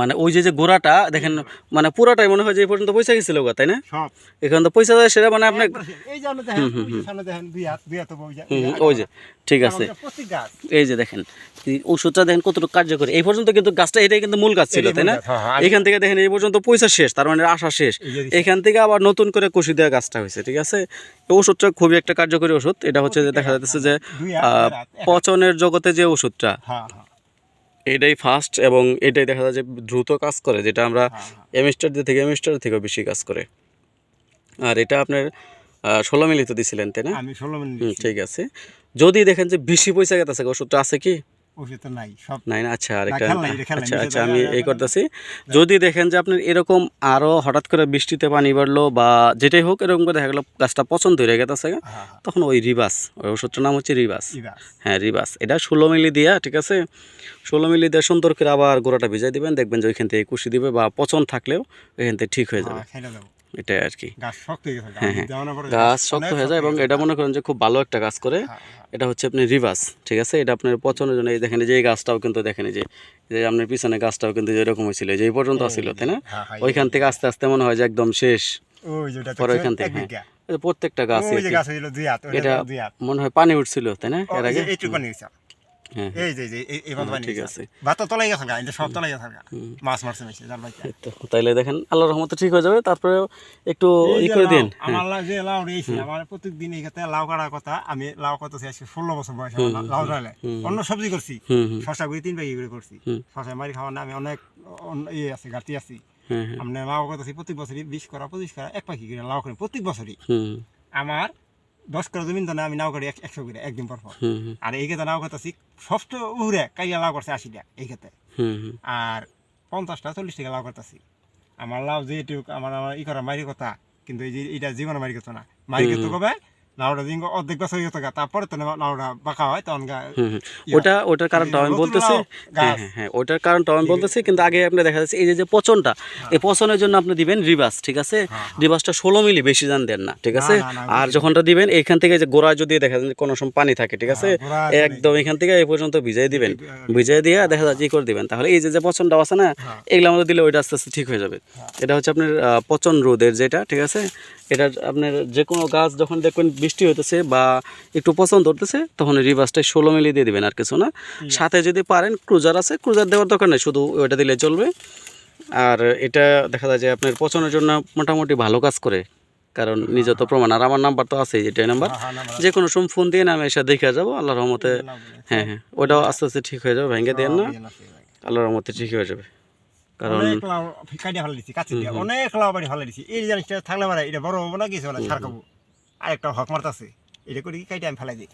মানে ওই যে যে গোড়াটা দেখেন মানে পুরোটাই মনে হয় যে এই পর্যন্ত পয়সা গেছিল গো তাই না? এখানে তো পয়সা যায় সেটা মানে আপনি ওই যে ঠিক আছে। এই যে দেখেন ওষুধটা দেখেন কতটুকু কার্যকরী। এই পর্যন্ত কিন্তু গাছটা এটাই কিন্তু মূল গাছ ছিল তাই না? হ্যাঁ, হ্যাঁ। এখান থেকে দেখেন এই পর্যন্ত পয়সা শেষ তার মানে আশা শেষ। এখান থেকে আবার নতুন করে কষি দেওয়া গাছটা হয়েছে ঠিক আছে? ওষুধটা খুবই একটা কার্যকরী ওষুধ। এটা হচ্ছে যে দেখা যাচ্ছে যে। পচনের জগতে যে ওষুধটা হ্যাঁ হ্যাঁ। এটাই ফাস্ট এবং এটাই দেখা যায় যে দ্রুত কাজ করে যেটা আমরা হ্যাঁ, এমিস্টার দিয়ে থেকে এমিস্টার থেকেও বেশি কাজ করে। আর এটা আপনার ষোলো মিলি তো দিছিলেন তাই না? আমি ষোলো মিনিট ঠিক আছে। যদি দেখেন যে বেশি পয়সা গেছে ওষুধটা আছে কি? আচ্ছা আচ্ছা আচ্ছা যদি দেখেন যে আপনার এরকম আরও হঠাৎ করে বৃষ্টিতে পানি বাড়লো বা যেটাই হোক এরকম করে দেখা গেলো গাছটা পছন্দ হয়ে গেছে হ্যাঁ, তখন ওই রিবাস ওই ওষুধটার নাম হচ্ছে রিবাস হ্যাঁ রিবাস এটা ষোলো মিলি দিয়া ঠিক আছে? ষোলো মিলি দিয়ে সুন্দর করে আবার গোড়াটা ভিজাই দিবেন দেখবেন যে ওইখান থেকে কুশি দিবে বা পচন থাকলেও ওইখান থেকে ঠিক হয়ে যাবে। হ্যাঁ, দেবো। এটাই আর কি। গাছ শক্ত হয়ে হ্যাঁ, হ্যাঁ। হয়ে যায় এবং এটা মনে করেন যে খুব ভালো একটা কাজ করে। হ্যাঁ, হ্যাঁ। এটা হচ্ছে আপনি রিভার্স ঠিক আছে? এটা আপনার পচনের জন্য এই দেখেন যে এই গাছটাও কিন্তু দেখেন যে যে আপনার পিছনে গাছটাও কিন্তু এরকম হয়েছিল যে এই পর্যন্ত আসছিল তাই না? হ্যাঁ, হ্যাঁ, ওইখান থেকে আস্তে আস্তে মনে হয় যে একদম শেষ। পরে ওইখান থেকে হ্যাঁ। প্রত্যেকটা গাছ এটা মনে হয় পানি উঠছিল তাই না এর আগে? এই যে এই যে এই- এই বাঁধ পানি ঠিক আছে। ভাত তলাই গেছে গা, সব তলাই গেছে গা। মাছ মারছে বেশি, জাল বাইতে। তো তাইলে দেখেন আল্লাহর রহমতে ঠিক হয়ে যাবে তারপরে একটু এই ই করে দিন হ্যাঁ। আমার লাউ লাউ রয়েছে, আমার প্রত্যেকদিন এই লাউ কাটার কথা আমি লাউ করতেছি আজকে ষোলো বছর বয়স লাউ- ডালে অন্য সবজি করছি শশা করে তিন ব্যাগি করে করছি। হুম। শশা মারি খাওয়া না আমি অনেক ইয়ে আছে ঘাটতি আছি। হ্যাঁ হ্যাঁ। আমরা লাউ করতেছি প্রত্যেক বছরই বিশ করা পঁচিশ করা এক পাখি করে লাউ করি প্রত্যেক বছরই। হুম। আমার দশ করে জমিন তো না আমি নাও করি একশো করে একদিন পর পর। আর এই ক্ষেত্রে নাও করতেছি ষষ্ঠ উহরে কাইয়া লাউ করছে আশি টাকা এই ক্ষেত্রে আর পঞ্চাশটা চল্লিশ টাকা লাউ করতেছি আমার লাউ যেটুক আমার আমার ই করা মারি কথা কিন্তু এই যে এটা জীবনে মারি করতো না। মারি করতে কবে? লাউটা দিন অর্ধেক বছর হয়ে গেছে তারপরে তো লাউটা বাঁকা হয় তখন। ইয়া, ওটা ওটার কারণটাও আমি বলতেছি হ্যাঁ হ্যাঁ হ্যাঁ ওটার কারণটাও আমি বলতেছি কিন্তু আগে আপনি দেখা যাচ্ছে এই যে পচনটা এই পচনের জন্য আপনি দিবেন ঠিক আছে? রিবাসটা ষোলো মিলি বেশি জান দেন না ঠিক আছে? আর যখনটা দিবেন এইখান থেকে যে গোড়ায় যদি দেখা যায় কোনো সময় পানি থাকে ঠিক আছে? হ্যাঁ। একদম এখান থেকে এই পর্যন্ত ভিজাই দিবেন। ভিজাই দিয়ে দেখা যাচ্ছে ই করে দিবেন। তাহলে এই যে যে পচনটা আছে না হ্যাঁ। এগুলো আমাদের দিলে ওইটা আস্তে আস্তে ঠিক হয়ে যাবে। এটা হচ্ছে আপনার পচন রোদের যেটা ঠিক আছে? এটা আপনার যে কোনো গাছ যখন দেখবেন বৃষ্টি হইতেছে বা একটু পছন্দ ধরতেছে তখন রিভার্সটা ষোলো মিলি দিয়ে দিবেন আর কিছু না। সাথে যদি পারেন ক্রুজার আছে ক্রুজার দেওয়ার দরকার নেই শুধু ওইটা দিলে চলবে। আর এটা দেখা যায় যে আপনার পচনের জন্য মোটামুটি ভালো কাজ করে কারণ নিজে তো প্রমাণ। আর আমার নাম্বার তো আছে যেটাই নাম্বার হ্যাঁ, হ্যাঁ, যে কোনো সময় ফোন দিয়ে আমি এসে দেখে যাব আল্লাহর রহমতে হ্যাঁ হ্যাঁ। ওটাও আস্তে আস্তে ঠিক হয়ে যাবে ভেঙে দেন না। আল্লাহর রহমতে ঠিক হয়ে যাবে। কারণ অনেক লাউ কাটিয়ে ফেলে দিছি কাছে দিয়ে অনেক লাউ বাড়ি ফেলে দিছি। এই জিনিসটা থাকলে মানে এটা বড় হব না কিছু না ছাড়কাবো আর একটা হক মারতাছে এটা করে কি কাইটা আমি ফেলাই দিই।